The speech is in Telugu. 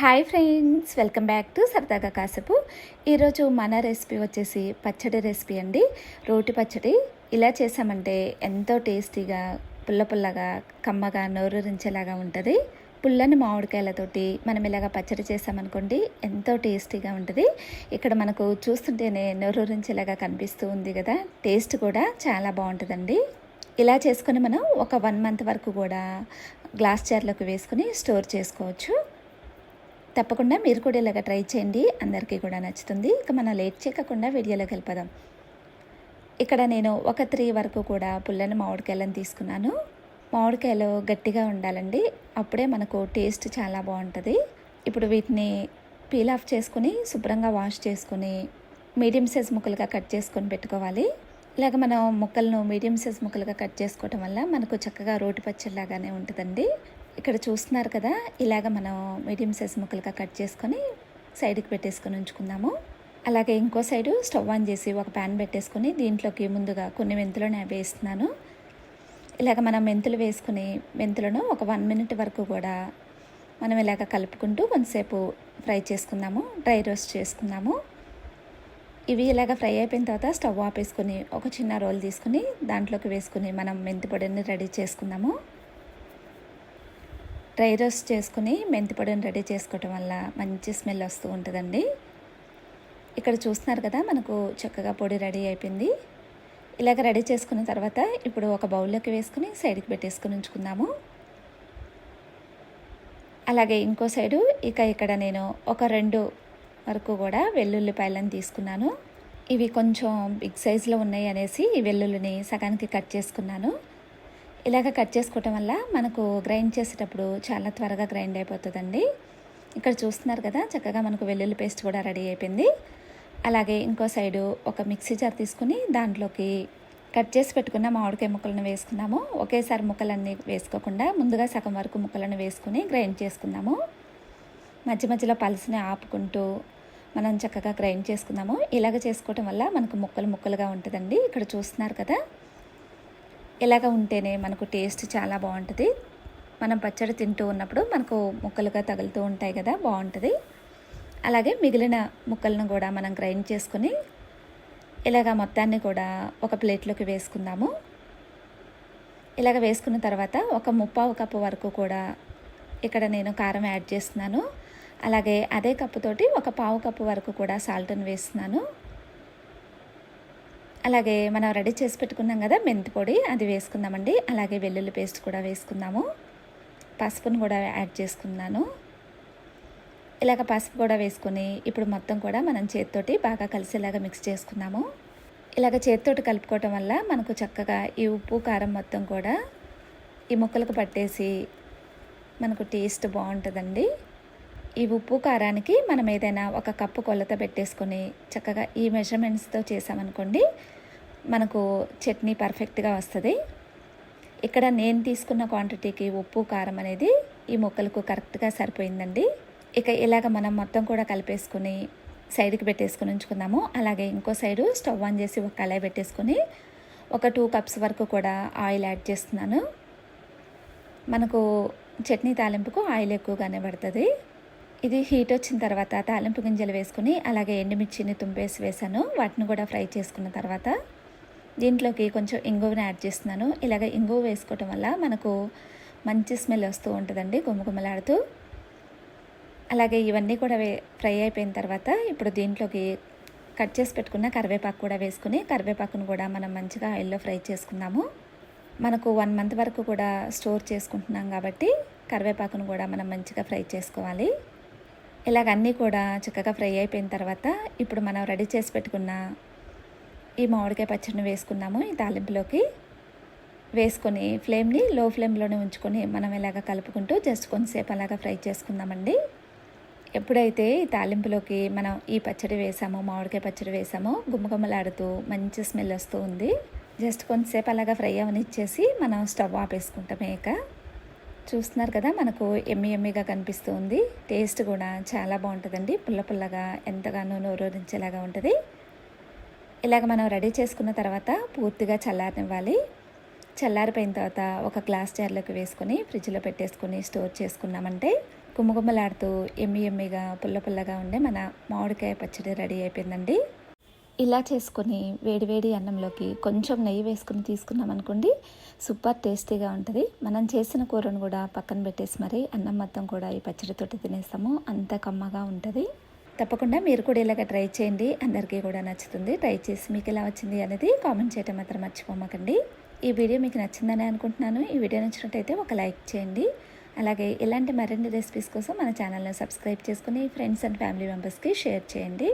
Hi friends welcome back to సరదాగా కాసేపు. ఈరోజు మన రెసిపీ వచ్చేసి పచ్చడి రెసిపీ అండి. రోటి పచ్చడి ఇలా చేసామంటే ఎంతో టేస్టీగా పుల్ల పుల్లగా కమ్మగా నోరూరించేలాగా ఉంటుంది. పుల్లని మామిడికాయలతోటి మనం ఇలాగ పచ్చడి చేసామనుకోండి ఎంతో టేస్టీగా ఉంటుంది. ఇక్కడ మనకు చూస్తుంటేనే నోరూరించేలాగా కనిపిస్తూ ఉంది కదా టేస్ట్ కూడా చాలా బాగుంటుందండి. ఇలా చేసుకొని మనం ఒక వన్ మంత్ వరకు కూడా గ్లాస్ జార్లోకి వేసుకుని స్టోర్ చేసుకోవచ్చు. తప్పకుండా మీరు కూడా ఇలాగ ట్రై చేయండి. అందరికీ కూడా నచ్చుతుంది. ఇక మనం లేట్ చేయకుండా వీడియోలోకి వెళ్ళిపోదాం. ఇక్కడ నేను ఒక త్రీ వరకు కూడా పుల్లని మామిడికాయలను తీసుకున్నాను. మామిడికాయలు గట్టిగా ఉండాలండి. అప్పుడే మనకు టేస్ట్ చాలా బాగుంటుంది. ఇప్పుడు వీటిని పీల్ ఆఫ్ చేసుకుని శుభ్రంగా వాష్ చేసుకుని మీడియం సైజ్ ముక్కలుగా కట్ చేసుకొని పెట్టుకోవాలి. ఇలాగ మనం ముక్కలను మీడియం సైజ్ ముక్కలుగా కట్ చేసుకోవటం వల్ల మనకు చక్కగా రోటి పచ్చడిలాగానే ఉంటుందండి. ఇక్కడ చూస్తున్నారు కదా ఇలాగ మనం మీడియం సైజ్ ముక్కలుగా కట్ చేసుకొని సైడ్కి పెట్టేసుకొని ఉంచుకుందాము. అలాగే ఇంకో సైడు స్టవ్ ఆన్ చేసి ఒక ప్యాన్ పెట్టేసుకొని దీంట్లోకి ముందుగా కొన్ని మెంతులను వేస్తున్నాను ఇలాగ మనం మెంతులు వేసుకుని మెంతులను ఒక వన్ మినిట్ వరకు కూడా మనం ఇలాగ కలుపుకుంటూ కొంతసేపు ఫ్రై చేసుకుందాము డ్రై రోస్ట్ చేసుకుందాము. ఇవి ఇలాగ ఫ్రై అయిపోయిన తర్వాత స్టవ్ ఆపేసుకొని ఒక చిన్న రోల్ తీసుకుని దాంట్లోకి వేసుకుని మనం మెంతి పొడిని రెడీ చేసుకుందాము. డ్రై రోస్ట్ చేసుకుని మెంతి పొడిని రెడీ చేసుకోవటం వల్ల మంచి స్మెల్ వస్తూ ఉంటుందండి. ఇక్కడ చూస్తున్నారు కదా మనకు చక్కగా పొడి రెడీ అయిపోయింది. ఇలాగ రెడీ చేసుకున్న తర్వాత ఇప్పుడు ఒక బౌల్లోకి వేసుకుని సైడ్కి పెట్టేసుకుని ఉంచుకుందాము. అలాగే ఇంకో సైడు ఇక ఇక్కడ నేను ఒక రెండు వరకు కూడా వెల్లుల్లిపాయలను తీసుకున్నాను. ఇవి కొంచెం బిగ్ సైజులో ఉన్నాయి అనేసి ఈ వెల్లుల్లిని సగానికి కట్ చేసుకున్నాను. ఇలాగ కట్ చేసుకోవటం వల్ల మనకు గ్రైండ్ చేసేటప్పుడు చాలా త్వరగా గ్రైండ్ అయిపోతుందండి. ఇక్కడ చూస్తున్నారు కదా చక్కగా మనకు వెల్లుల్లి పేస్ట్ కూడా రెడీ అయిపోయింది. అలాగే ఇంకో సైడు ఒక మిక్సీ జార్ తీసుకుని దాంట్లోకి కట్ చేసి పెట్టుకున్న మామిడికాయ ముక్కలను వేసుకున్నాము. ఒకేసారి ముక్కలన్నీ వేసుకోకుండా ముందుగా సగం వరకు ముక్కలను వేసుకుని గ్రైండ్ చేసుకుందాము. మధ్య మధ్యలో పలుసుని ఆపుకుంటూ మనం చక్కగా గ్రైండ్ చేసుకుందాము. ఇలాగ చేసుకోవటం వల్ల మనకు ముక్కలు ముక్కలుగా ఉంటుందండి. ఇక్కడ చూస్తున్నారు కదా ఇలాగ ఉంటేనే మనకు టేస్ట్ చాలా బాగుంటుంది. మనం పచ్చడి తింటూ ఉన్నప్పుడు మనకు ముక్కలుగా తగులుతూ ఉంటాయి కదా బాగుంటుంది. అలాగే మిగిలిన ముక్కలను కూడా మనం గ్రైండ్ చేసుకొని ఇలాగ మొత్తాన్ని కూడా ఒక ప్లేట్లోకి వేసుకుందాము. ఇలాగ వేసుకున్న తర్వాత ఒక ముప్పావు కప్పు వరకు కూడా ఇక్కడ నేను కారం యాడ్ చేస్తున్నాను. అలాగే అదే కప్పుతోటి ఒక పావు కప్పు వరకు కూడా సాల్ట్ని వేస్తున్నాను. అలాగే మనం రెడీ చేసి పెట్టుకున్నాం కదా మెంతి పొడి అది వేసుకుందామండి. అలాగే వెల్లుల్లి పేస్ట్ కూడా వేసుకుందాము. పసుపును కూడా యాడ్ చేసుకున్నాను. ఇలాగ పసుపు కూడా వేసుకొని ఇప్పుడు మొత్తం కూడా మనం చేతితోటి బాగా కలిసేలాగా మిక్స్ చేసుకున్నాము ఇలాగ చేతితోటి కలుపుకోవటం వల్ల మనకు చక్కగా ఈ ఉప్పు కారం మొత్తం కూడా ఈ ముక్కలకు పట్టేసి మనకు టేస్ట్ బాగుంటుందండి. ఈ ఉప్పు కారానికి మనం ఏదైనా ఒక కప్పు కొలత పెట్టేసుకొని చక్కగా ఈ మెజర్మెంట్స్తో చేసామనుకోండి మనకు చట్నీ పర్ఫెక్ట్గా వస్తుంది. ఇక్కడ నేను తీసుకున్న క్వాంటిటీకి ఉప్పు కారం అనేది ఈ ముక్కలకు కరెక్ట్గా సరిపోయిందండి. ఇక ఇలాగ మనం మొత్తం కూడా కలిపేసుకుని సైడ్కి పెట్టేసుకుని ఉంచుకుందాము. అలాగే ఇంకో సైడు స్టవ్ ఆన్ చేసి ఒక కళాయి పెట్టేసుకొని ఒక టూ కప్స్ వరకు కూడా ఆయిల్ యాడ్ చేస్తున్నాను. మనకు చట్నీ తాలింపుకు ఆయిల్ ఎక్కువగానే పడుతుంది. ఇది హీట్ వచ్చిన తర్వాత తాలింపు గింజలు వేసుకుని అలాగే ఎండుమిర్చిని తుంపేసి వేసాను. వాటిని కూడా ఫ్రై చేసుకున్న తర్వాత దీంట్లోకి కొంచెం ఇంగువని యాడ్ చేస్తున్నాను. ఇలాగ ఇంగువ వేసుకోవటం వల్ల మనకు మంచి స్మెల్ వస్తూ ఉంటుందండి గుమ్మగుమ్మలాడుతూ అలాగే ఇవన్నీ కూడా వే ఫ్రై అయిపోయిన తర్వాత ఇప్పుడు దీంట్లోకి కట్ చేసి పెట్టుకున్న కరివేపాకు కూడా వేసుకుని కరివేపాకును కూడా మనం మంచిగా ఆయిల్లో ఫ్రై చేసుకుందాము. మనకు వన్ మంత్ వరకు కూడా స్టోర్ చేసుకుంటున్నాం కాబట్టి కరివేపాకును కూడా మనం మంచిగా ఫ్రై చేసుకోవాలి. ఇలాగ అన్నీ కూడా చక్కగా ఫ్రై అయిపోయిన తర్వాత ఇప్పుడు మనం రెడీ చేసి పెట్టుకున్న ఈ మామిడికాయ పచ్చడిని వేసుకున్నాము ఈ తాలింపులోకి వేసుకొని ఫ్లేమ్ని లో ఫ్లేమ్లోనే ఉంచుకొని మనం ఇలాగ కలుపుకుంటూ జస్ట్ కొంతసేపు అలాగా ఫ్రై చేసుకుందామండి. ఎప్పుడైతే ఈ తాలింపులోకి మనం ఈ పచ్చడి వేసామో మామిడికాయ పచ్చడి వేసామో గుమ్మగుమ్మలాడుతూ మంచి స్మెల్ వస్తూ ఉంది. జస్ట్ కొంతసేపు అలాగా ఫ్రై అవనిచ్చేసి మనం స్టవ్ ఆపేసుకుంటాం ఇక. చూస్తున్నారు కదా మనకు ఎమ్మి ఎమ్మిగా కనిపిస్తూ ఉంది టేస్ట్ కూడా చాలా బాగుంటుందండి. పుల్ల పుల్లగా ఎంతగానో నోరూరించేలాగా ఉంటుంది. ఇలాగ మనం రెడీ చేసుకున్న తర్వాత పూర్తిగా చల్లారనివ్వాలి. చల్లారిపోయిన తర్వాత ఒక గ్లాస్ జార్లోకి వేసుకొని ఫ్రిడ్జ్లో పెట్టేసుకొని స్టోర్ చేసుకున్నామంటే గుమ్మగుమ్మలాడుతూ ఎమ్మి ఎమ్మిగా పుల్ల పుల్లగా ఉండే మన మామిడికాయ పచ్చడి రెడీ అయిపోయిందండి. ఇలా చేసుకొని వేడివేడి అన్నంలోకి కొంచెం నెయ్యి వేసుకుని తీసుకున్నాం అనుకోండి. సూపర్ టేస్టీగా ఉంటుంది. మనం చేసిన కూరను కూడా పక్కన పెట్టేసి మరి అన్నం మొత్తం కూడా ఈ పచ్చడితోటి తినేస్తాము. అంత కమ్మగా ఉంటుంది. తప్పకుండా మీరు కూడా ఇలాగ ట్రై చేయండి. అందరికీ కూడా నచ్చుతుంది. ట్రై చేసి మీకు ఎలా వచ్చింది అనేది కామెంట్ చేయటం మాత్రం మర్చిపోమకండి. ఈ వీడియో మీకు నచ్చిందని అనుకుంటున్నాను. ఈ వీడియో నచ్చినట్టయితే ఒక లైక్ చేయండి. అలాగే ఇలాంటి మరిన్ని రెసిపీస్ కోసం మన ఛానల్ని సబ్స్క్రైబ్ చేసుకుని ఫ్రెండ్స్ అండ్ ఫ్యామిలీ మెంబర్స్కి షేర్ చేయండి.